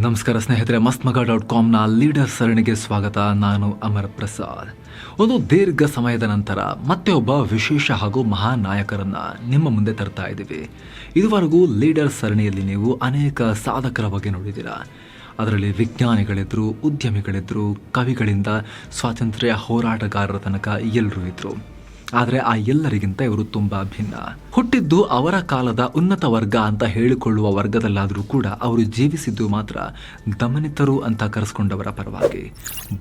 ನಮಸ್ಕಾರ ಸ್ನೇಹಿತರೆ ಮಸ್ತ್ ಮಗ ಡಾಟ್ ಕಾಮ್ನ ಲೀಡರ್ ಸರಣಿಗೆ ಸ್ವಾಗತ. ನಾನು ಅಮರ್ ಪ್ರಸಾದ್. ಒಂದು ದೀರ್ಘ ಸಮಯದ ನಂತರ ಮತ್ತೆ ಒಬ್ಬ ವಿಶೇಷ ಹಾಗೂ ಮಹಾನ್ ನಾಯಕರನ್ನ ನಿಮ್ಮ ಮುಂದೆ ತರ್ತಾ ಇದ್ದೀವಿ. ಇದುವರೆಗೂ ಲೀಡರ್ ಸರಣಿಯಲ್ಲಿ ನೀವು ಅನೇಕ ಸಾಧಕರ ಬಗ್ಗೆ ನೋಡಿದ್ದೀರಾ. ಅದರಲ್ಲಿ ವಿಜ್ಞಾನಿಗಳಿದ್ರು, ಉದ್ಯಮಿಗಳಿದ್ರು, ಕವಿಗಳಿಂದ ಸ್ವಾತಂತ್ರ್ಯ ಹೋರಾಟಗಾರರ ತನಕ ಎಲ್ಲರೂ ಇದ್ರು. ಆದರೆ ಆ ಎಲ್ಲರಿಗಿಂತ ಇವರು ತುಂಬಾ ಭಿನ್ನ. ಹುಟ್ಟಿದ್ದು ಅವರ ಕಾಲದ ಉನ್ನತ ವರ್ಗ ಅಂತ ಹೇಳಿಕೊಳ್ಳುವ ವರ್ಗದಲ್ಲಾದರೂ ಕೂಡ ಅವರು ಜೀವಿಸಿದ್ದು ಮಾತ್ರ ದಮನಿತರು ಅಂತ ಕರೆಸ್ಕೊಂಡವರ ಪರವಾಗಿ,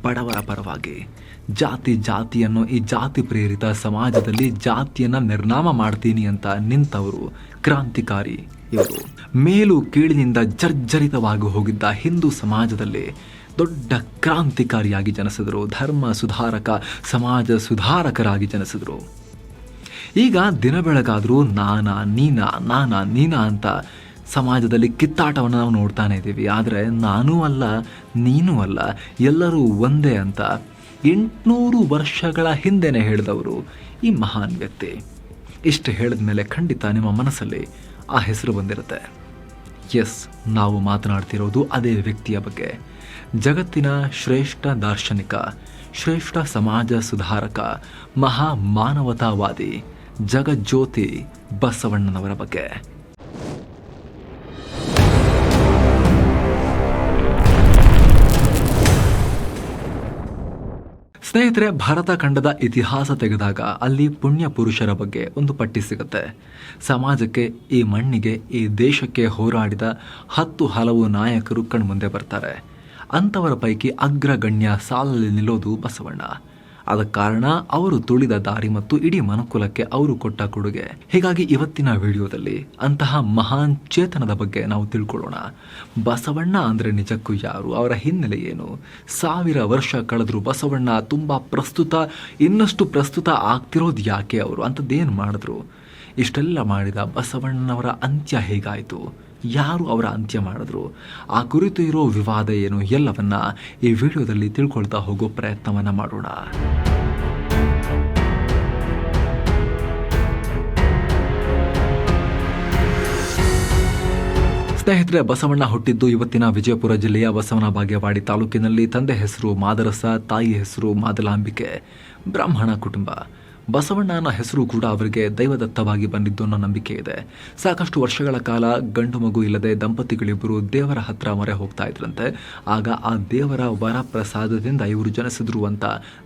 ಬಡವರ ಪರವಾಗಿ. ಜಾತಿ ಜಾತಿಯನ್ನು ಈ ಜಾತಿ ಪ್ರೇರಿತ ಸಮಾಜದಲ್ಲಿ ಜಾತಿಯನ್ನ ನಿರ್ನಾಮ ಮಾಡ್ತೀನಿ ಅಂತ ನಿಂತವರು ಕ್ರಾಂತಿಕಾರಿ ಇವರು. ಮೇಲು ಕೀಳಿನಿಂದ ಜರ್ಜರಿತವಾಗಿ ಹೋಗಿದ್ದ ಹಿಂದೂ ಸಮಾಜದಲ್ಲಿ ದೊಡ್ಡ ಕ್ರಾಂತಿಕಾರಿಯಾಗಿ ಜನಿಸಿದರು. ಧರ್ಮ ಸುಧಾರಕ, ಸಮಾಜ ಸುಧಾರಕರಾಗಿ ಜನಿಸಿದರು. ಈಗ ದಿನ ಬೆಳಗಾದರೂ ನಾನಾ, ನೀನಾ ನಾನಾ, ನೀನಾ ಅಂತ ಸಮಾಜದಲ್ಲಿ ಕಿತ್ತಾಟವನ್ನು ನಾವು ನೋಡ್ತಾನೆ ಇದ್ದೀವಿ. ಆದರೆ ನಾನೂ ಅಲ್ಲ, ನೀನೂ ಅಲ್ಲ, ಎಲ್ಲರೂ ಒಂದೇ ಅಂತ ಎಂಟುನೂರು ವರ್ಷಗಳ ಹಿಂದೆನೇ ಹೇಳಿದವರು ಈ ಮಹಾನ್ ವ್ಯಕ್ತಿ. ಇಷ್ಟು ಹೇಳಿದ ಮೇಲೆ ಖಂಡಿತ ನಿಮ್ಮ ಮನಸ್ಸಲ್ಲಿ ಆ ಹೆಸರು ಬಂದಿರುತ್ತೆ. ಎಸ್, ನಾವು ಮಾತನಾಡ್ತಿರೋದು ಅದೇ ವ್ಯಕ್ತಿಯ ಬಗ್ಗೆ. ಜಗತ್ತಿನ ಶ್ರೇಷ್ಠ ದಾರ್ಶನಿಕ, ಶ್ರೇಷ್ಠ ಸಮಾಜ ಸುಧಾರಕ, ಮಹಾ ಮಾನವತಾವಾದಿ ಜಗಜ್ಯೋತಿ ಬಸವಣ್ಣನವರ ಬಗ್ಗೆ. ಸ್ನೇಹಿತರೆ, ಭಾರತ ಖಂಡದ ಇತಿಹಾಸ ತೆಗೆದಾಗ ಅಲ್ಲಿ ಪುಣ್ಯ ಪುರುಷರ ಬಗ್ಗೆ ಒಂದು ಪಟ್ಟಿ ಸಿಗುತ್ತೆ. ಸಮಾಜಕ್ಕೆ, ಈ ಮಣ್ಣಿಗೆ, ಈ ದೇಶಕ್ಕೆ ಹೋರಾಡಿದ ಹತ್ತು ಹಲವು ನಾಯಕರು ಕಣ್ಮುಂದೆ ಬರ್ತಾರೆ. ಅಂಥವರ ಪೈಕಿ ಅಗ್ರಗಣ್ಯ ಸಾಲಲ್ಲಿ ನಿಲ್ಲೋದು ಬಸವಣ್ಣ. ಅದ ಕಾರಣ ಅವರು ತುಳಿದ ದಾರಿ ಮತ್ತು ಇಡೀ ಮನುಕುಲಕ್ಕೆ ಅವರು ಕೊಟ್ಟ ಕೊಡುಗೆ. ಹೀಗಾಗಿ ಇವತ್ತಿನ ವಿಡಿಯೋದಲ್ಲಿ ಅಂತಹ ಮಹಾನ್ ಚೇತನದ ಬಗ್ಗೆ ನಾವು ತಿಳ್ಕೊಳ್ಳೋಣ. ಬಸವಣ್ಣ ಅಂದರೆ ನಿಜಕ್ಕೂ ಯಾರು? ಅವರ ಹಿನ್ನೆಲೆ ಏನು? ಸಾವಿರ ವರ್ಷ ಕಳೆದ್ರು ಬಸವಣ್ಣ ತುಂಬ ಪ್ರಸ್ತುತ, ಇನ್ನಷ್ಟು ಪ್ರಸ್ತುತ ಆಗ್ತಿರೋದು ಯಾಕೆ ಅವರು? ಅಂಥದ್ದೇನು ಮಾಡಿದ್ರು? ಇಷ್ಟೆಲ್ಲ ಮಾಡಿದ ಬಸವಣ್ಣನವರ ಅಂತ್ಯ ಹೇಗಾಯಿತು? ಯಾರು ಅವರ ಅಂತ್ಯ ಮಾಡಿದ್ರು? ಆ ಕುರಿತು ಇರೋ ವಿವಾದ ಏನು? ಎಲ್ಲವನ್ನ ಈ ವಿಡಿಯೋದಲ್ಲಿ ತಿಳ್ಕೊಳ್ತಾ ಹೋಗೋ ಪ್ರಯತ್ನವನ್ನ ಮಾಡೋಣ. ಸ್ನೇಹಿತರೆ, ಬಸವಣ್ಣ ಹುಟ್ಟಿದ್ದು ಇವತ್ತಿನ ವಿಜಯಪುರ ಜಿಲ್ಲೆಯ ಬಸವನ ಬಾಗೇವಾಡಿ ತಾಲೂಕಿನಲ್ಲಿ ತಂದೆ ಹೆಸರು ಮಾದರಸ, ತಾಯಿ ಹೆಸರು ಮಾದಲಾಂಬಿಕೆ. ಬ್ರಾಹ್ಮಣ ಕುಟುಂಬ. ಬಸವಣ್ಣ ಅನ್ನೋ ಹೆಸರು ಕೂಡ ಅವರಿಗೆ ದೈವದತ್ತವಾಗಿ ಬಂದಿದ್ದು ಅನ್ನೋ ನಂಬಿಕೆ ಇದೆ. ಸಾಕಷ್ಟು ವರ್ಷಗಳ ಕಾಲ ಗಂಡು ಮಗು ಇಲ್ಲದೆ ದಂಪತಿಗಳಿಬ್ಬರು ದೇವರ ಹತ್ರ ಮೊರೆ ಹೋಗ್ತಾ ಇದ್ರಂತೆ. ಆಗ ಆ ದೇವರ ವರ ಪ್ರಸಾದದಿಂದ ಇವರು ಜನಿಸಿದ್ರು ಅಂತ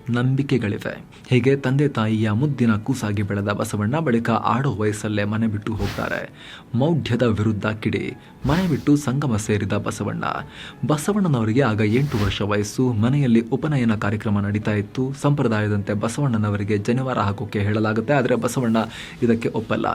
ನಂಬಿಕೆಗಳಿವೆ. ಹೀಗೆ ತಂದೆ ತಾಯಿಯ ಮುದ್ದಿನ ಕೂಸಾಗಿ ಬೆಳೆದ ಬಸವಣ್ಣ ಬಳಿಕ ಆಡೋ ವಯಸ್ಸಲ್ಲೇ ಮನೆ ಬಿಟ್ಟು ಹೋಗ್ತಾರೆ. ಮೌಢ್ಯದ ವಿರುದ್ಧ ಕಿಡಿ, ಮನೆ ಬಿಟ್ಟು ಸಂಗಮ ಸೇರಿದ ಬಸವಣ್ಣ. ಬಸವಣ್ಣನವರಿಗೆ ಆಗ ಎಂಟು ವರ್ಷ ವಯಸ್ಸು. ಮನೆಯಲ್ಲಿ ಉಪನಯನ ಕಾರ್ಯಕ್ರಮ ನಡೀತಾ ಇತ್ತು. ಸಂಪ್ರದಾಯದಂತೆ ಬಸವಣ್ಣನವರಿಗೆ ಜನಿವಾರ ಹಾಕೋಕೆ ಹೇಳಲಾಗುತ್ತೆ, ಆದರೆ ಬಸವಣ್ಣ ಇದಕ್ಕೆ ಒಪ್ಪಲ್ಲ.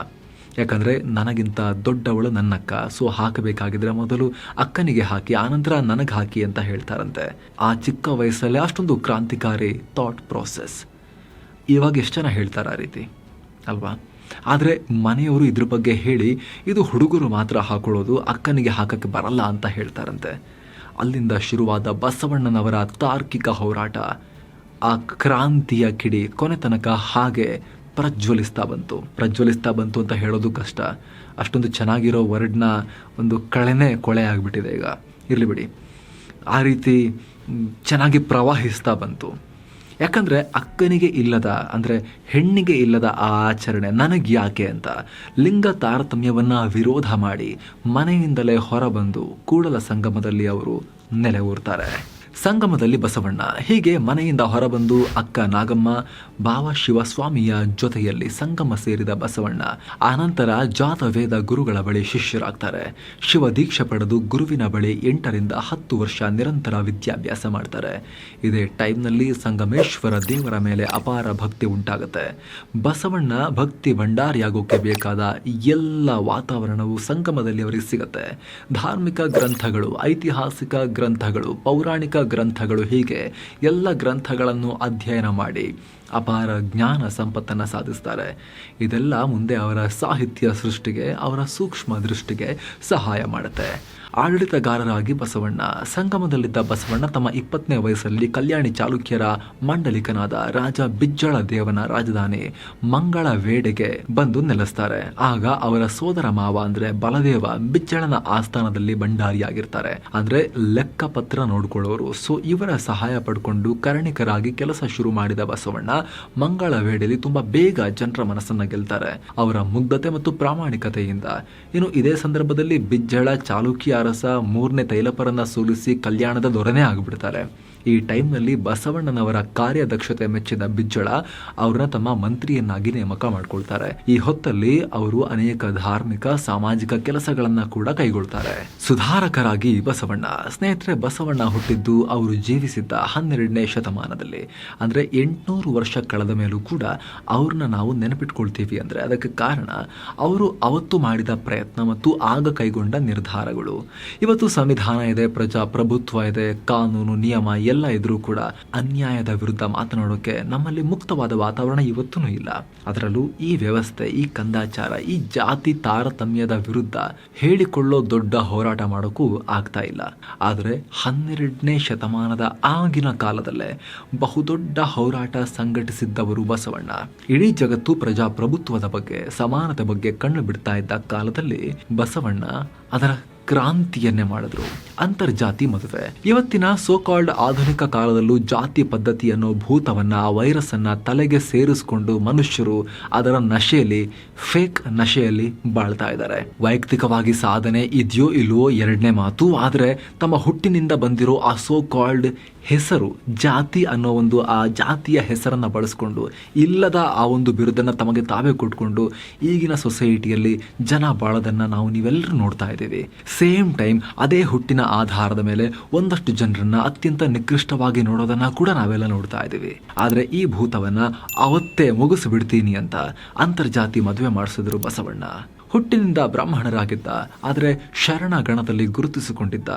ಯಾಕಂದರೆ ನನಗಿಂತ ದೊಡ್ಡವಳು ನನ್ನಕ್ಕ, ಸೊ ಹಾಕಬೇಕಾಗಿದ್ರೆ ಮೊದಲು ಅಕ್ಕನಿಗೆ ಹಾಕಿ, ಆನಂತರ ನನಗೆ ಹಾಕಿ ಅಂತ ಹೇಳ್ತಾರಂತೆ. ಆ ಚಿಕ್ಕ ವಯಸ್ಸಲ್ಲೇ ಅಷ್ಟೊಂದು ಕ್ರಾಂತಿಕಾರಿ ಥಾಟ್ ಪ್ರೋಸೆಸ್ ಇವಾಗ ಎಷ್ಟು ಜನ ಹೇಳ್ತಾರೆ ಆ ರೀತಿ? ಅಲ್ವಾ? ಆದರೆ ಮನೆಯವರು ಇದ್ರ ಬಗ್ಗೆ ಹೇಳಿ, ಇದು ಹುಡುಗರು ಮಾತ್ರ ಹಾಕೊಳ್ಳೋದು, ಅಕ್ಕನಿಗೆ ಹಾಕಕ್ಕೆ ಬರಲ್ಲ ಅಂತ ಹೇಳ್ತಾರಂತೆ. ಅಲ್ಲಿಂದ ಶುರುವಾದ ಬಸವಣ್ಣನವರ ತಾರ್ಕಿಕ ಹೋರಾಟ ಆ ಕ್ರಾಂತಿಯ ಕಿಡಿ ಕೊನೆ ತನಕ ಹಾಗೆ ಪ್ರಜ್ವಲಿಸ್ತಾ ಬಂತು. ಪ್ರಜ್ವಲಿಸ್ತಾ ಬಂತು ಅಂತ ಹೇಳೋದು ಕಷ್ಟ. ಅಷ್ಟೊಂದು ಚೆನ್ನಾಗಿರೋ ವರ್ಡ್ನ ಒಂದು ಕಳೆನೇ ಕೊಳೆ ಆಗಿಬಿಟ್ಟಿದೆ ಈಗ. ಇರಲಿ ಬಿಡಿ. ಆ ರೀತಿ ಚೆನ್ನಾಗಿ ಪ್ರವಾಹಿಸ್ತಾ ಬಂತು. ಯಾಕಂದರೆ ಅಕ್ಕನಿಗೆ ಇಲ್ಲದ, ಅಂದರೆ ಹೆಣ್ಣಿಗೆ ಇಲ್ಲದ ಆ ಆಚರಣೆ ನನಗೆ ಯಾಕೆ ಅಂತ ಲಿಂಗ ತಾರತಮ್ಯವನ್ನು ವಿರೋಧ ಮಾಡಿ ಮನೆಯಿಂದಲೇ ಹೊರಬಂದು ಕೂಡಲ ಸಂಗಮದಲ್ಲಿ ಅವರು ನೆಲೆ ಊರ್ತಾರೆ. ಸಂಗಮದಲ್ಲಿ ಬಸವಣ್ಣ ಹೀಗೆ ಮನೆಯಿಂದ ಹೊರಬಂದು ಅಕ್ಕ ನಾಗಮ್ಮ, ಬಾವ ಶಿವಸ್ವಾಮಿಯ ಜೊತೆಯಲ್ಲಿ ಸಂಗಮ ಸೇರಿದ ಬಸವಣ್ಣ ಆನಂತರ ಜಾತವೇದ ಗುರುಗಳ ಬಳಿ ಶಿಷ್ಯರಾಗ್ತಾರೆ. ಶಿವ ದೀಕ್ಷೆ ಪಡೆದು ಗುರುವಿನ ಬಳಿ ಎಂಟರಿಂದ ಹತ್ತು ವರ್ಷ ನಿರಂತರ ವಿದ್ಯಾಭ್ಯಾಸ ಮಾಡ್ತಾರೆ. ಇದೇ ಟೈಮ್ನಲ್ಲಿ ಸಂಗಮೇಶ್ವರ ದೇವರ ಮೇಲೆ ಅಪಾರ ಭಕ್ತಿ ಉಂಟಾಗುತ್ತೆ. ಬಸವಣ್ಣ ಭಕ್ತಿ ಭಂಡಾರಿಯಾಗೋಕೆ ಬೇಕಾದ ಎಲ್ಲ ವಾತಾವರಣವು ಸಂಗಮದಲ್ಲಿ ಅವರಿಗೆ ಸಿಗುತ್ತೆ. ಧಾರ್ಮಿಕ ಗ್ರಂಥಗಳು, ಐತಿಹಾಸಿಕ ಗ್ರಂಥಗಳು, ಪೌರಾಣಿಕ ಗ್ರಂಥಗಳು ಹೀಗೆ. ಎಲ್ಲ ಗ್ರಂಥಗಳನ್ನು ಅಧ್ಯಯನ ಮಾಡಿ. ಅಪಾರ ಜ್ಞಾನ ಸಂಪತ್ತನ್ನು ಸಾಧಿಸ್ತಾರೆ. ಇದೆಲ್ಲ ಮುಂದೆ ಅವರ ಸಾಹಿತ್ಯ ಸೃಷ್ಟಿಗೆ, ಅವರ ಸೂಕ್ಷ್ಮ ದೃಷ್ಟಿಗೆ ಸಹಾಯ ಮಾಡುತ್ತೆ. ಆಡಳಿತಗಾರರಾಗಿ ಬಸವಣ್ಣ, ಸಂಗಮದಲ್ಲಿದ್ದ ಬಸವಣ್ಣ ತಮ್ಮ ಇಪ್ಪತ್ತನೇ ವಯಸ್ಸಲ್ಲಿ ಕಲ್ಯಾಣಿ ಚಾಲುಕ್ಯರ ಮಂಡಲಿಕನಾದ ರಾಜ ಬಿಜ್ಜಳ ದೇವನ ರಾಜಧಾನಿ ಮಂಗಳ ವೇಡೆಗೆ ಬಂದು ನೆಲೆಸ್ತಾರೆ. ಆಗ ಅವರ ಸೋದರ ಮಾವ ಅಂದ್ರೆ ಬಲದೇವ ಬಿಜ್ಜಳನ ಆಸ್ಥಾನದಲ್ಲಿ ಭಂಡಾರಿಯಾಗಿರ್ತಾರೆ. ಅಂದ್ರೆ ಲೆಕ್ಕಪತ್ರ ನೋಡ್ಕೊಳ್ಳೋರು. ಸೊ ಇವರ ಸಹಾಯ ಪಡ್ಕೊಂಡು ಕರ್ಣಿಕರಾಗಿ ಕೆಲಸ ಶುರು ಮಾಡಿದ ಬಸವಣ್ಣ ಮಂಗಳ ವೇಳೆಯಲ್ಲಿ ತುಂಬಾ ಬೇಗ ಜನರ ಮನಸ್ಸನ್ನ ಗೆಲ್ತಾರೆ. ಅವರ ಮುಗ್ಧತೆ ಮತ್ತು ಪ್ರಾಮಾಣಿಕತೆಯಿಂದ. ಇನ್ನು ಇದೇ ಸಂದರ್ಭದಲ್ಲಿ ಬಿಜ್ಜಳ, ಚಾಲುಕ್ಯ ಅರಸ ಮೂರನೇ ತೈಲಪರನ್ನ ಸೋಲಿಸಿ ಕಲ್ಯಾಣದ ದೊರೆನೇ ಆಗಿಬಿಡ್ತಾರೆ. ಈ ಟೈಮ್ನಲ್ಲಿ ಬಸವಣ್ಣನವರ ಕಾರ್ಯದಕ್ಷತೆ ಮೆಚ್ಚಿದ ಬಿಜ್ಜಳ ಅವ್ರನ್ನ ತಮ್ಮ ಮಂತ್ರಿಯನ್ನಾಗಿ ನೇಮಕ ಮಾಡ್ಕೊಳ್ತಾರೆ. ಈ ಹೊತ್ತಲ್ಲಿ ಅವರು ಅನೇಕ ಧಾರ್ಮಿಕ, ಸಾಮಾಜಿಕ ಕೆಲಸಗಳನ್ನ ಕೂಡ ಕೈಗೊಳ್ತಾರೆ. ಸುಧಾರಕರಾಗಿ ಬಸವಣ್ಣ. ಸ್ನೇಹಿತರೆ, ಬಸವಣ್ಣ ಹುಟ್ಟಿದ್ದು ಅವರು ಜೀವಿಸಿದ್ದ ಹನ್ನೆರಡನೇ ಶತಮಾನದಲ್ಲಿ. ಅಂದ್ರೆ ಎಂಟುನೂರು ವರ್ಷ ಕಳೆದ ಮೇಲೂ ಕೂಡ ಅವ್ರನ್ನ ನಾವು ನೆನಪಿಟ್ಕೊಳ್ತೀವಿ ಅಂದ್ರೆ ಅದಕ್ಕೆ ಕಾರಣ ಅವರು ಅವತ್ತು ಮಾಡಿದ ಪ್ರಯತ್ನ ಮತ್ತು ಆಗ ಕೈಗೊಂಡ ನಿರ್ಧಾರಗಳು. ಇವತ್ತು ಸಂವಿಧಾನ ಇದೆ, ಪ್ರಜಾಪ್ರಭುತ್ವ ಇದೆ, ಕಾನೂನು, ನಿಯಮ ಎಲ್ಲ ಇದ್ರೂ ಕೂಡ ಅನ್ಯಾಯದ ವಿರುದ್ಧ ಮಾತನಾಡೋಕೆ ನಮ್ಮಲ್ಲಿ ಮುಕ್ತವಾದ ವಾತಾವರಣ ಇವತ್ತೂ ಇಲ್ಲ. ಅದರಲ್ಲೂ ಈ ವ್ಯವಸ್ಥೆ, ಈ ಕಂದಾಚಾರ, ಈ ಜಾತಿ ತಾರತಮ್ಯದ ವಿರುದ್ಧ ಹೇಳಿಕೊಳ್ಳೋ ದೊಡ್ಡ ಹೋರಾಟ ಮಾಡೋಕ್ಕೂ ಆಗ್ತಾ ಇಲ್ಲ. ಆದರೆ ಹನ್ನೆರಡನೇ ಶತಮಾನದ ಆಗಿನ ಕಾಲದಲ್ಲೇ ಬಹುದೊಡ್ಡ ಹೋರಾಟ ಸಂಘಟಿಸಿದ್ದವರು ಬಸವಣ್ಣ. ಇಡೀ ಜಗತ್ತು ಪ್ರಜಾಪ್ರಭುತ್ವದ ಬಗ್ಗೆ, ಸಮಾನತೆ ಬಗ್ಗೆ ಕಣ್ಣು ಬಿಡ್ತಾ ಇದ್ದ ಕಾಲದಲ್ಲಿ ಬಸವಣ್ಣ ಅದರ ಕ್ರಾಂತಿಯನ್ನೇ ಮಾಡಿದ್ರು. ಅಂತರ್ಜಾತಿ ಮದುವೆ. ಇವತ್ತಿನ ಸೋಕಾಲ್ಡ್ ಆಧುನಿಕ ಕಾಲದಲ್ಲೂ ಜಾತಿ ಪದ್ಧತಿ ಅನ್ನೋ ಭೂತವನ್ನ ವೈರಸ್ ಅನ್ನ ತಲೆಗೆ ಸೇರಿಸಿಕೊಂಡು ಮನುಷ್ಯರು ಅದರ ನಶೆಯಲ್ಲಿ ಫೇಕ್ ನಶೆಯಲ್ಲಿ ಬಾಳ್ತಾ ಇದ್ದಾರೆ. ವೈಯಕ್ತಿಕವಾಗಿ ಸಾಧನೆ ಇದೆಯೋ ಇಲ್ವೋ ಎರಡನೇ ಮಾತು, ಆದರೆ ತಮ್ಮ ಹುಟ್ಟಿನಿಂದ ಬಂದಿರೋ ಆ ಸೋ ಕಾಲ್ಡ್ ಹೆಸರು, ಜಾತಿ ಅನ್ನೋ ಒಂದು ಆ ಜಾತಿಯ ಹೆಸರನ್ನ ಬಳಸ್ಕೊಂಡು, ಇಲ್ಲದ ಆ ಒಂದು ಬಿರುದನ್ನ ತಮಗೆ ತಾವೇ ಕೊಟ್ಕೊಂಡು ಈಗಿನ ಸೊಸೈಟಿಯಲ್ಲಿ ಜನ ಬಾಳೋದನ್ನ ನಾವು ನೀವೆಲ್ಲರೂ ನೋಡ್ತಾ ಇದ್ದೀವಿ. ಸೇಮ್ ಟೈಮ್ ಅದೇ ಹುಟ್ಟಿನ ಆಧಾರದ ಮೇಲೆ ಒಂದಷ್ಟು ಜನರನ್ನ ಅತ್ಯಂತ ನಿಕೃಷ್ಟವಾಗಿ ನೋಡೋದನ್ನ ಕೂಡ ನಾವೆಲ್ಲ ನೋಡ್ತಾ ಇದ್ದೀವಿ. ಆದ್ರೆ ಈ ಭೂತವನ್ನ ಅವತ್ತೇ ಮುಗಿಸಿಬಿಡ್ತೀನಿ ಅಂತ ಅಂತರ್ಜಾತಿ ಮದುವೆ ಮಾಡಿಸಿದ್ರು ಬಸವಣ್ಣ. ಹುಟ್ಟಿನಿಂದ ಬ್ರಾಹ್ಮಣರಾಗಿದ್ದ, ಆದರೆ ಶರಣ ಗಣದಲ್ಲಿ ಗುರುತಿಸಿಕೊಂಡಿದ್ದ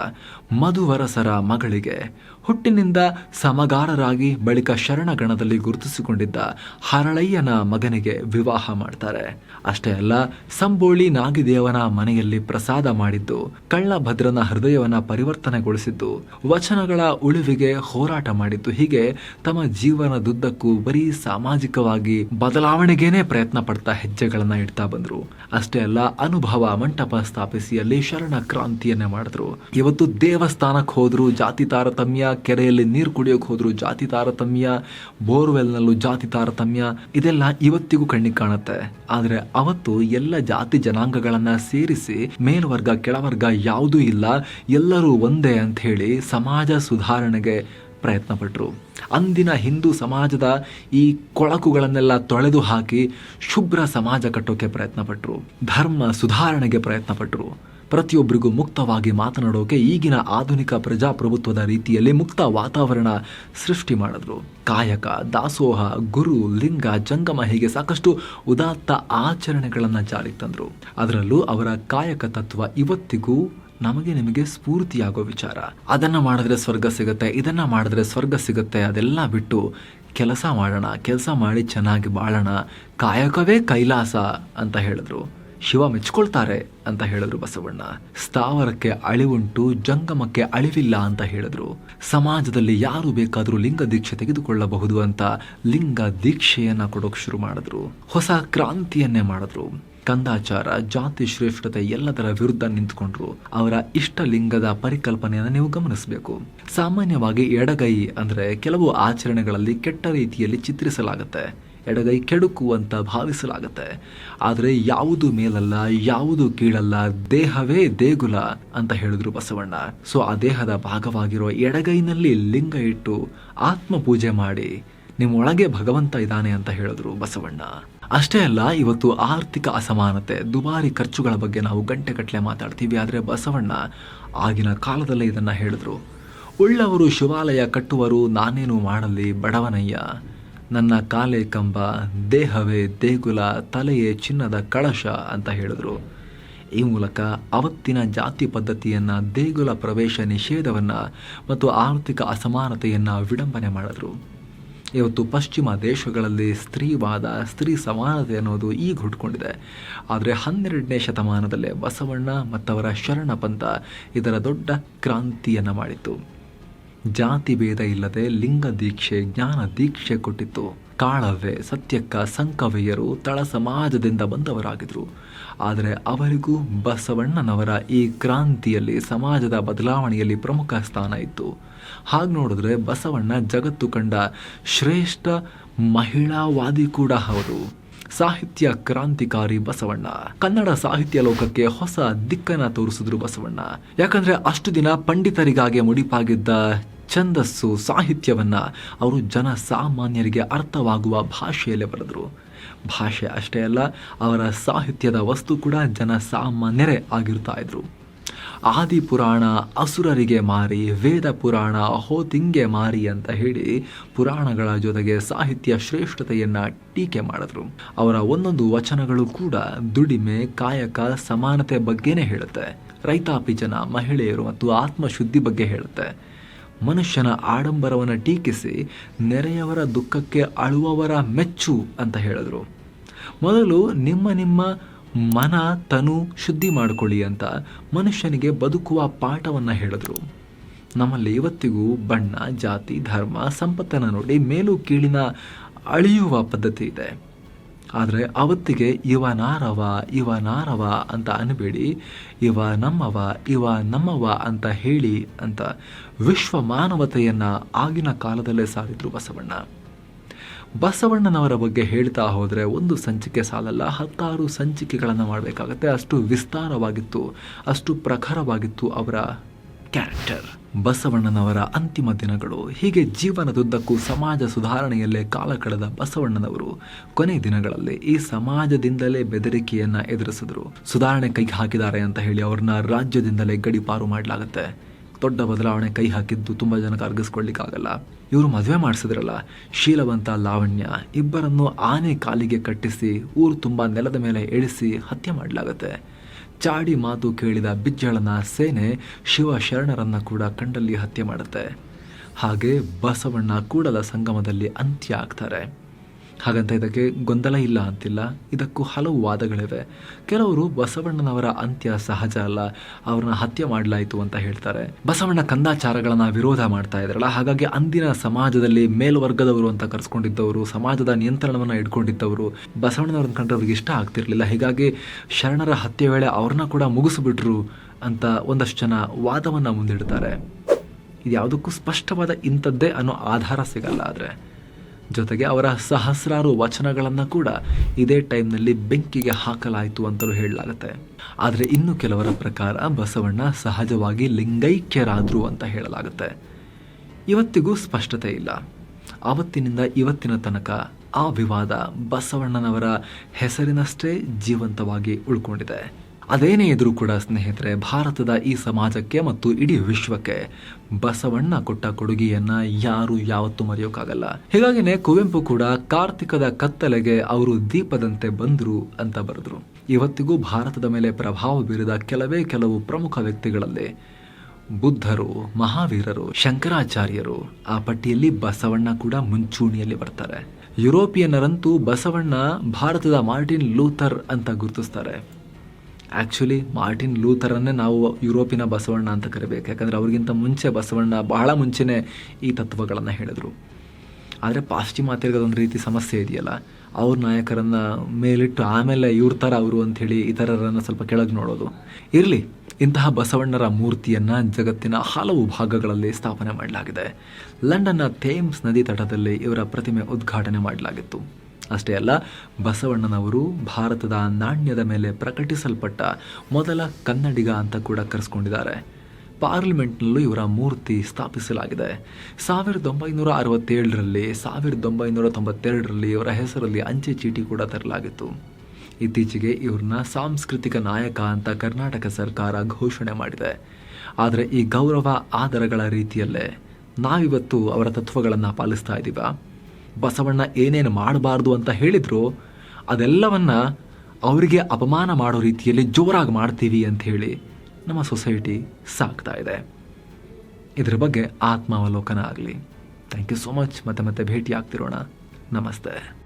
ಮಧುವರಸರ ಮಗಳಿಗೆ ಹುಟ್ಟಿನಿಂದ ಸಮಗಾರರಾಗಿ ಬಳಿಕ ಶರಣಗಣದಲ್ಲಿ ಗುರುತಿಸಿಕೊಂಡಿದ್ದ ಹರಳಯ್ಯನ ಮಗನಿಗೆ ವಿವಾಹ ಮಾಡ್ತಾರೆ. ಅಷ್ಟೇ ಅಲ್ಲ, ಸಂಬೋಳಿ ನಾಗಿದೇವನ ಮನೆಯಲ್ಲಿ ಪ್ರಸಾದ ಮಾಡಿದ್ದು, ಕಳ್ಳಭದ್ರನ ಹೃದಯವನ್ನ ಪರಿವರ್ತನೆಗೊಳಿಸಿದ್ದು, ವಚನಗಳ ಉಳಿವಿಗೆ ಹೋರಾಟ ಮಾಡಿದ್ದು, ಹೀಗೆ ತಮ್ಮ ಜೀವನದುದ್ದಕ್ಕೂ ಬರೀ ಸಾಮಾಜಿಕವಾಗಿ ಬದಲಾವಣೆಗೇನೆ ಪ್ರಯತ್ನ ಪಡ್ತಾ ಹೆಜ್ಜೆಗಳನ್ನ ಇಡ್ತಾ ಬಂದ್ರು. ಅಷ್ಟೇ ಅಲ್ಲ, ಅನುಭವ ಮಂಟಪ ಸ್ಥಾಪಿಸಿ ಅಲ್ಲಿ ಶರಣ ಕ್ರಾಂತಿಯನ್ನೇ ಮಾಡಿದ್ರು. ಇವತ್ತು ದೇವಸ್ಥಾನಕ್ಕೆ ಹೋದ್ರು ಜಾತಿ ತಾರತಮ್ಯ ಕೆರೆಯಲ್ಲಿ ನೀರು ಕುಡಿಯೋಕೆ ಹೋದ್ರು ಜಾತಿ ತಾರತಮ್ಯ, ಬೋರ್ವೆಲ್ನಲ್ಲೂ ಜಾತಿ ತಾರತಮ್ಯ, ಇದೆಲ್ಲ ಇವತ್ತಿಗೂ ಕಣ್ಣಿಗೆ ಕಾಣುತ್ತೆ. ಆದ್ರೆ ಅವತ್ತು ಎಲ್ಲ ಜಾತಿ ಜನಾಂಗಗಳನ್ನ ಸೇರಿಸಿ ಮೇಲ್ವರ್ಗ, ಕೆಳವರ್ಗ ಯಾವುದೂ ಇಲ್ಲ, ಎಲ್ಲರೂ ಒಂದೇ ಅಂತ ಹೇಳಿ ಸಮಾಜ ಸುಧಾರಣೆಗೆ ಪ್ರಯತ್ನ ಪಟ್ಟರು ಅಂದಿನ ಹಿಂದೂ ಸಮಾಜದ ಈ ಕೊಳಕುಗಳನ್ನೆಲ್ಲ ತೊಳೆದು ಹಾಕಿ ಶುಭ್ರ ಸಮಾಜ ಕಟ್ಟೋಕೆ ಪ್ರಯತ್ನ ಪಟ್ಟರು ಧರ್ಮ ಸುಧಾರಣೆಗೆ ಪ್ರಯತ್ನ ಪಟ್ಟರು ಪ್ರತಿಯೊಬ್ಬರಿಗೂ ಮುಕ್ತವಾಗಿ ಮಾತನಾಡೋಕೆ ಈಗಿನ ಆಧುನಿಕ ಪ್ರಜಾಪ್ರಭುತ್ವದ ರೀತಿಯಲ್ಲಿ ಮುಕ್ತ ವಾತಾವರಣ ಸೃಷ್ಟಿ ಮಾಡಿದ್ರು. ಕಾಯಕ, ದಾಸೋಹ, ಗುರು, ಲಿಂಗ, ಜಂಗಮ ಹೀಗೆ ಸಾಕಷ್ಟು ಉದಾತ್ತ ಆಚರಣೆಗಳನ್ನು ಜಾರಿಗೆ ತಂದರು. ಅದರಲ್ಲೂ ಅವರ ಕಾಯಕ ತತ್ವ ಇವತ್ತಿಗೂ ನಮಗೆ ನಿಮಗೆ ಸ್ಫೂರ್ತಿಯಾಗೋ ವಿಚಾರ. ಅದನ್ನು ಮಾಡಿದ್ರೆ ಸ್ವರ್ಗ ಸಿಗುತ್ತೆ, ಇದನ್ನು ಮಾಡಿದ್ರೆ ಸ್ವರ್ಗ ಸಿಗುತ್ತೆ, ಅದೆಲ್ಲ ಬಿಟ್ಟು ಕೆಲಸ ಮಾಡೋಣ, ಕೆಲಸ ಮಾಡಿ ಚೆನ್ನಾಗಿ ಬಾಳೋಣ, ಕಾಯಕವೇ ಕೈಲಾಸ ಅಂತ ಹೇಳಿದ್ರು. ಶಿವ ಮೆಚ್ಕೊಳ್ತಾರೆ ಅಂತ ಹೇಳಿದ್ರು ಬಸವಣ್ಣ. ಸ್ಥಾವರಕ್ಕೆ ಅಳಿವುಂಟು, ಜಂಗಮಕ್ಕೆ ಅಳಿವಿಲ್ಲ ಅಂತ ಹೇಳಿದ್ರು. ಸಮಾಜದಲ್ಲಿ ಯಾರು ಬೇಕಾದರೂ ಲಿಂಗ ದೀಕ್ಷೆ ತೆಗೆದುಕೊಳ್ಳಬಹುದು ಅಂತ ಲಿಂಗ ದೀಕ್ಷೆಯನ್ನ ಕೊಡೋಕೆ ಶುರು ಮಾಡಿದ್ರು. ಹೊಸ ಕ್ರಾಂತಿಯನ್ನೇ ಮಾಡಿದ್ರು. ಕಂದಾಚಾರ, ಜಾತಿ ಶ್ರೇಷ್ಠತೆ ಎಲ್ಲದರ ವಿರುದ್ಧ ನಿಂತ್ಕೊಂಡ್ರು. ಅವರ ಇಷ್ಟ ಲಿಂಗದ ಪರಿಕಲ್ಪನೆಯನ್ನು ನೀವು ಗಮನಿಸಬೇಕು. ಸಾಮಾನ್ಯವಾಗಿ ಎಡಗೈ ಅಂದ್ರೆ ಕೆಲವು ಆಚರಣೆಗಳಲ್ಲಿ ಕೆಟ್ಟ ರೀತಿಯಲ್ಲಿ ಚಿತ್ರಿಸಲಾಗುತ್ತೆ. ಎಡಗೈ ಕೆಡುಕು ಅಂತ ಭಾವಿಸಲಾಗುತ್ತೆ. ಆದರೆ ಯಾವುದು ಮೇಲಲ್ಲ, ಯಾವುದು ಕೀಳಲ್ಲ, ದೇಹವೇ ದೇಗುಲ ಅಂತ ಹೇಳಿದ್ರು ಬಸವಣ್ಣ. ಸೊ ಆ ದೇಹದ ಭಾಗವಾಗಿರೋ ಎಡಗೈನಲ್ಲಿ ಲಿಂಗ ಇಟ್ಟು ಆತ್ಮ ಪೂಜೆ ಮಾಡಿ ನಿಮ್ಮೊಳಗೆ ಭಗವಂತ ಇದ್ದಾನೆ ಅಂತ ಹೇಳಿದ್ರು ಬಸವಣ್ಣ. ಅಷ್ಟೇ ಅಲ್ಲ, ಇವತ್ತು ಆರ್ಥಿಕ ಅಸಮಾನತೆ, ದುಬಾರಿ ಖರ್ಚುಗಳ ಬಗ್ಗೆ ನಾವು ಗಂಟೆಗಟ್ಟಲೆ ಮಾತಾಡ್ತೀವಿ. ಆದರೆ ಬಸವಣ್ಣ ಆಗಿನ ಕಾಲದಲ್ಲೇ ಇದನ್ನ ಹೇಳಿದ್ರು. ಉಳ್ಳವರು ಶಿವಾಲಯ ಕಟ್ಟುವರು, ನಾನೇನು ಮಾಡಲಿ, ಬಡವನಯ್ಯ. ನನ್ನ ಕಾಲೆ ಕಂಬ, ದೇಹವೇ ದೇಗುಲ, ತಲೆಯೇ ಚಿನ್ನದ ಕಳಶ ಅಂತ ಹೇಳಿದರು. ಈ ಮೂಲಕ ಅವತ್ತಿನ ಜಾತಿ ಪದ್ಧತಿಯನ್ನು, ದೇಗುಲ ಪ್ರವೇಶ ನಿಷೇಧವನ್ನು ಮತ್ತು ಆರ್ಥಿಕ ಅಸಮಾನತೆಯನ್ನು ವಿಡಂಬನೆ ಮಾಡಿದ್ರು. ಇವತ್ತು ಪಶ್ಚಿಮ ದೇಶಗಳಲ್ಲಿ ಸ್ತ್ರೀವಾದ, ಸ್ತ್ರೀ ಸಮಾನತೆ ಅನ್ನೋದು ಈಗ ಹುಟ್ಕೊಂಡಿದೆ. ಆದರೆ ಹನ್ನೆರಡನೇ ಶತಮಾನದಲ್ಲೇ ಬಸವಣ್ಣ ಮತ್ತವರ ಶರಣ ಪಂಥ ಇದರ ದೊಡ್ಡ ಕ್ರಾಂತಿಯನ್ನು ಮಾಡಿತ್ತು. ಜಾತಿ ಭೇದ ಇಲ್ಲದೆ ಲಿಂಗ ದೀಕ್ಷೆ, ಜ್ಞಾನ ದೀಕ್ಷೆ ಕೊಟ್ಟಿತ್ತು. ಕಾಳವೆ, ಸತ್ಯಕ್ಕ ಸಂಕವೆಯರು ತಳ ಸಮಾಜದಿಂದ ಬಂದವರಾಗಿದ್ರು. ಆದರೆ ಅವರಿಗೂ ಬಸವಣ್ಣನವರ ಈ ಕ್ರಾಂತಿಯಲ್ಲಿ, ಸಮಾಜದ ಬದಲಾವಣೆಯಲ್ಲಿ ಪ್ರಮುಖ ಸ್ಥಾನ ಇತ್ತು. ಹಾಗೆ ನೋಡಿದ್ರೆ ಬಸವಣ್ಣ ಜಗತ್ತು ಕಂಡ ಶ್ರೇಷ್ಠ ಮಹಿಳಾವಾದಿ ಕೂಡ ಹೌದು ಸಾಹಿತ್ಯ ಕ್ರಾಂತಿಕಾರಿ ಬಸವಣ್ಣ. ಕನ್ನಡ ಸಾಹಿತ್ಯ ಲೋಕಕ್ಕೆ ಹೊಸ ದಿಕ್ಕನ್ನ ತೋರಿಸಿದ್ರು ಬಸವಣ್ಣ. ಯಾಕಂದ್ರೆ ಅಷ್ಟು ದಿನ ಪಂಡಿತರಿಗಾಗಿ ಮುಡಿಪಾಗಿದ್ದ ಛಂದಸ್ಸು ಸಾಹಿತ್ಯವನ್ನ ಅವರು ಜನ ಸಾಮಾನ್ಯರಿಗೆ ಅರ್ಥವಾಗುವ ಭಾಷೆಯಲ್ಲೇ ಬರೆದ್ರು. ಭಾಷೆ ಅಷ್ಟೇ ಅಲ್ಲ, ಅವರ ಸಾಹಿತ್ಯದ ವಸ್ತು ಕೂಡ ಜನ ಸಾಮಾನ್ಯರೇ ಆಗಿರ್ತಾ ಇದ್ರು. ಆದಿ ಪುರಾಣ ಅಸುರರಿಗೆ ಮಾರಿ, ವೇದ ಪುರಾಣ ಹೋತಿಂಗೆ ಮಾರಿ ಅಂತ ಹೇಳಿ ಪುರಾಣಗಳ ಜೊತೆಗೆ ಸಾಹಿತ್ಯ ಶ್ರೇಷ್ಠತೆಯನ್ನ ಟೀಕೆ ಮಾಡಿದ್ರು. ಅವರ ಒಂದೊಂದು ವಚನಗಳು ಕೂಡ ದುಡಿಮೆ, ಕಾಯಕ, ಸಮಾನತೆ ಬಗ್ಗೆನೇ ಹೇಳುತ್ತೆ. ರೈತಾಪಿ ಜನ, ಮಹಿಳೆಯರು ಮತ್ತು ಆತ್ಮಶುದ್ಧಿ ಬಗ್ಗೆ ಹೇಳುತ್ತೆ. ಮನುಷ್ಯನ ಆಡಂಬರವನ್ನು ಟೀಕಿಸಿ ನೆರೆಯವರ ದುಃಖಕ್ಕೆ ಅಳುವವರ ಮೆಚ್ಚು ಅಂತ ಹೇಳಿದ್ರು. ಮೊದಲು ನಿಮ್ಮ ನಿಮ್ಮ ಮನ ತನು ಶುದ್ಧಿ ಮಾಡಿಕೊಳ್ಳಿ ಅಂತ ಮನುಷ್ಯನಿಗೆ ಬದುಕುವ ಪಾಠವನ್ನು ಹೇಳಿದ್ರು. ನಮ್ಮಲ್ಲಿ ಇವತ್ತಿಗೂ ಬಣ್ಣ, ಜಾತಿ, ಧರ್ಮ, ಸಂಪತ್ತನ್ನು ನೋಡಿ ಮೇಲು ಕೀಳಿನ ಅಳಿಯುವ ಪದ್ಧತಿ ಇದೆ. ಆದರೆ ಅವತ್ತಿಗೆ ಇವ ನಾರವ ಇವ ನಾರವ ಅಂತ ಅನ್ಬೇಡಿ, ಇವ ನಮ್ಮವ ಇವ ನಮ್ಮವ ಅಂತ ಹೇಳಿ ಅಂತ ವಿಶ್ವ ಮಾನವತೆಯನ್ನು ಆಗಿನ ಕಾಲದಲ್ಲೇ ಸಾರಿದ್ರು ಬಸವಣ್ಣ. ಬಸವಣ್ಣನವರ ಬಗ್ಗೆ ಹೇಳ್ತಾ ಹೋದರೆ ಒಂದು ಸಂಚಿಕೆ ಸಾಲಲ್ಲ, ಹತ್ತಾರು ಸಂಚಿಕೆಗಳನ್ನು ಮಾಡಬೇಕಾಗತ್ತೆ. ಅಷ್ಟು ವಿಸ್ತಾರವಾಗಿತ್ತು, ಅಷ್ಟು ಪ್ರಖರವಾಗಿತ್ತು ಅವರ ಕ್ಯಾರೆಕ್ಟರ್. ಬಸವಣ್ಣನವರ ಅಂತಿಮ ದಿನಗಳು. ಹೀಗೆ ಜೀವನದುದ್ದಕ್ಕೂ ಸಮಾಜ ಸುಧಾರಣೆಯಲ್ಲೇ ಕಾಲ ಕಳೆದ ಬಸವಣ್ಣನವರು ಕೊನೆ ದಿನಗಳಲ್ಲಿ ಈ ಸಮಾಜದಿಂದಲೇ ಬೆದರಿಕೆಯನ್ನು ಎದುರಿಸಿದ್ರು. ಸುಧಾರಣೆ ಕೈ ಹಾಕಿದ್ದಾರೆ ಅಂತ ಹೇಳಿ ಅವ್ರನ್ನ ರಾಜ್ಯದಿಂದಲೇ ಗಡಿಪಾರು ಮಾಡಲಾಗುತ್ತೆ. ದೊಡ್ಡ ಬದಲಾವಣೆ ಕೈ ಹಾಕಿದ್ದು ತುಂಬ ಜನಕ್ಕೆ ಅರ್ಗಿಸ್ಕೊಳ್ಳಿಕ್ಕಾಗಲ್ಲ ಇವರು ಮದುವೆ ಮಾಡಿಸಿದ್ರಲ್ಲ, ಶೀಲವಂತ, ಲಾವಣ್ಯ ಇಬ್ಬರನ್ನು ಆನೆ ಕಾಲಿಗೆ ಕಟ್ಟಿಸಿ, ಊರು ತುಂಬ ನೆಲದ ಮೇಲೆ ಇಳಿಸಿ ಹತ್ಯೆ ಮಾಡಲಾಗುತ್ತೆ. ಚಾಡಿ ಮಾತು ಕೇಳಿದ ಬಿಜ್ಜಳನ ಸೇನೆ ಶಿವ ಶರಣರನ್ನು ಕೂಡ ಕಂಡಲ್ಲಿ ಹತ್ಯೆ ಮಾಡುತ್ತೆ. ಹಾಗೆ ಬಸವಣ್ಣ ಕೂಡಲ ಸಂಗಮದಲ್ಲಿ ಅಂತ್ಯ ಆಗ್ತಾರೆ. ಹಾಗಂತ ಇದಕ್ಕೆ ಗೊಂದಲ ಇಲ್ಲ ಅಂತಿಲ್ಲ. ಇದಕ್ಕೂ ಹಲವು ವಾದಗಳಿವೆ. ಕೆಲವರು ಬಸವಣ್ಣನವರ ಅಂತ್ಯ ಸಹಜ ಅಲ್ಲ. ಅವ್ರನ್ನ ಹತ್ಯೆ ಮಾಡಲಾಯಿತು ಅಂತ ಹೇಳ್ತಾರೆ. ಬಸವಣ್ಣ ಕಂದಾಚಾರಗಳನ್ನ ವಿರೋಧ ಮಾಡ್ತಾ ಇದ್ರಲ್ಲ ಹಾಗಾಗಿ ಅಂದಿನ ಸಮಾಜದಲ್ಲಿ ಮೇಲ್ವರ್ಗದವರು ಅಂತ ಕರೆಸ್ಕೊಂಡಿದ್ದವರು, ಸಮಾಜದ ನಿಯಂತ್ರಣವನ್ನು ಇಟ್ಕೊಂಡಿದ್ದವರು ಬಸವಣ್ಣನವ್ರನ್ನ ಕಂಡ್ರೆ ಅವ್ರಿಗೆ ಇಷ್ಟ ಆಗ್ತಿರ್ಲಿಲ್ಲ. ಹೀಗಾಗಿ ಶರಣರ ಹತ್ಯೆ ವೇಳೆ ಅವ್ರನ್ನ ಕೂಡ ಮುಗಿಸ್ಬಿಟ್ರು ಅಂತ ಒಂದಷ್ಟು ಜನ ವಾದವನ್ನು ಮುಂದಿಡ್ತಾರೆ. ಇದು ಯಾವುದಕ್ಕೂ ಸ್ಪಷ್ಟವಾದ ಇಂಥದ್ದೇ ಅನ್ನೋ ಆಧಾರ ಸಿಗಲ್ಲ ಆದರೆ. ಜೊತೆಗೆ ಅವರ ಸಹಸ್ರಾರು ವಚನಗಳನ್ನು ಕೂಡ ಇದೇ ಟೈಮ್ನಲ್ಲಿ ಬೆಂಕಿಗೆ ಹಾಕಲಾಯಿತು ಅಂತಲೂ ಹೇಳಲಾಗುತ್ತೆ. ಆದರೆ ಇನ್ನು ಕೆಲವರ ಪ್ರಕಾರ ಬಸವಣ್ಣ ಸಹಜವಾಗಿ ಲಿಂಗೈಕ್ಯರಾದರು ಅಂತ ಹೇಳಲಾಗುತ್ತೆ. ಇವತ್ತಿಗೂ ಸ್ಪಷ್ಟತೆ ಇಲ್ಲ. ಆವತ್ತಿನಿಂದ ಇವತ್ತಿನ ತನಕ ಆ ವಿವಾದ ಬಸವಣ್ಣನವರ ಹೆಸರಿನಷ್ಟೇ ಜೀವಂತವಾಗಿ ಉಳ್ಕೊಂಡಿದೆ. ಅದೇನೇ ಇದ್ರೂ ಕೂಡ ಸ್ನೇಹಿತರೆ, ಭಾರತದ ಈ ಸಮಾಜಕ್ಕೆ ಮತ್ತು ಇಡೀ ವಿಶ್ವಕ್ಕೆ ಬಸವಣ್ಣ ಕೊಟ್ಟ ಕೊಡುಗೆಯನ್ನ ಯಾರು ಯಾವತ್ತೂ ಮರೆಯೋಕ್ಕಾಗಲ್ಲ. ಹೀಗಾಗಿನೇ ಕುವೆಂಪು ಕೂಡ ಕಾರ್ತಿಕದ ಕತ್ತಲೆಗೆ ಅವರು ದೀಪದಂತೆ ಬಂದ್ರು ಅಂತ ಬರೆದ್ರು. ಇವತ್ತಿಗೂ ಭಾರತದ ಮೇಲೆ ಪ್ರಭಾವ ಬೀರಿದ ಕೆಲವೇ ಕೆಲವು ಪ್ರಮುಖ ವ್ಯಕ್ತಿಗಳಲ್ಲಿ ಬುದ್ಧರು, ಮಹಾವೀರರು, ಶಂಕರಾಚಾರ್ಯರು ಆ ಪಟ್ಟಿಯಲ್ಲಿ ಬಸವಣ್ಣ ಕೂಡ ಮುಂಚೂಣಿಯಲ್ಲಿ ಬರ್ತಾರೆ. ಯುರೋಪಿಯನ್ನರಂತೂ ಬಸವಣ್ಣ ಭಾರತದ ಮಾರ್ಟಿನ್ ಲೂಥರ್ ಅಂತ ಗುರುತಿಸ್ತಾರೆ. ಆ್ಯಕ್ಚುಲಿ ಮಾರ್ಟಿನ್ ಲೂಥರನ್ನೇ ನಾವು ಯುರೋಪಿನ ಬಸವಣ್ಣ ಅಂತ ಕರಿಬೇಕು. ಯಾಕಂದರೆ ಅವ್ರಿಗಿಂತ ಮುಂಚೆ ಬಸವಣ್ಣ ಬಹಳ ಮುಂಚೆನೇ ಈ ತತ್ವಗಳನ್ನು ಹೇಳಿದರು. ಆದರೆ ಪಾಶ್ಚಿಮಾತ್ಯರಿಗೆ ಅದೊಂದು ರೀತಿ ಸಮಸ್ಯೆ ಇದೆಯಲ್ಲ, ಅವ್ರ ನಾಯಕರನ್ನು ಮೇಲಿಟ್ಟು ಆಮೇಲೆ ಇವ್ರ ಥರ ಅವರು ಅಂಥೇಳಿ ಇತರರನ್ನು ಸ್ವಲ್ಪ ಕೆಳಗೆ ನೋಡೋದು. ಇರಲಿ, ಇಂತಹ ಬಸವಣ್ಣರ ಮೂರ್ತಿಯನ್ನು ಜಗತ್ತಿನ ಹಲವು ಭಾಗಗಳಲ್ಲಿ ಸ್ಥಾಪನೆ ಮಾಡಲಾಗಿದೆ. ಲಂಡನ್ನ ಥೇಮ್ಸ್ ನದಿ ತಟದಲ್ಲಿ ಇವರ ಪ್ರತಿಮೆ ಉದ್ಘಾಟನೆ ಮಾಡಲಾಗಿತ್ತು. ಅಷ್ಟೇ ಅಲ್ಲ, ಬಸವಣ್ಣನವರು ಭಾರತದ ನಾಣ್ಯದ ಮೇಲೆ ಪ್ರಕಟಿಸಲ್ಪಟ್ಟ ಮೊದಲ ಕನ್ನಡಿಗ ಅಂತ ಕೂಡ ಕರೆಸ್ಕೊಂಡಿದ್ದಾರೆ. ಪಾರ್ಲಿಮೆಂಟ್ನಲ್ಲೂ ಇವರ ಮೂರ್ತಿ ಸ್ಥಾಪಿಸಲಾಗಿದೆ. ಸಾವಿರದ ಒಂಬೈನೂರ ಅರವತ್ತೇಳರಲ್ಲಿ, ಸಾವಿರದ ಒಂಬೈನೂರ ತೊಂಬತ್ತೆರಡರಲ್ಲಿ ಇವರ ಹೆಸರಲ್ಲಿ ಅಂಚೆ ಚೀಟಿ ಕೂಡ ತರಲಾಗಿತ್ತು. ಇತ್ತೀಚೆಗೆ ಇವ್ರನ್ನ ಸಾಂಸ್ಕೃತಿಕ ನಾಯಕ ಅಂತ ಕರ್ನಾಟಕ ಸರ್ಕಾರ ಘೋಷಣೆ ಮಾಡಿದೆ. ಆದರೆ ಈ ಗೌರವ, ಆದರಗಳ ರೀತಿಯಲ್ಲೇ ನಾವಿವತ್ತು ಅವರ ತತ್ವಗಳನ್ನು ಪಾಲಿಸ್ತಾ ಇದ್ದೀವ ಬಸವಣ್ಣ ಏನೇನು ಮಾಡಬಾರ್ದು ಅಂತ ಹೇಳಿದ್ರು ಅದೆಲ್ಲವನ್ನ ಅವರಿಗೆ ಅಪಮಾನ ಮಾಡೋ ರೀತಿಯಲ್ಲಿ ಜೋರಾಗಿ ಮಾಡ್ತೀವಿ ಅಂತ ಹೇಳಿ ನಮ್ಮ ಸೊಸೈಟಿ ಸಾಕ್ತಾ ಇದೆ. ಇದರ ಬಗ್ಗೆ ಆತ್ಮಾವಲೋಕನ ಆಗಲಿ. ಥ್ಯಾಂಕ್ ಯು ಸೋ ಮಚ್ ಮತ್ತೆ ಮತ್ತೆ ಭೇಟಿ ಆಗ್ತಿರೋಣ ನಮಸ್ತೆ.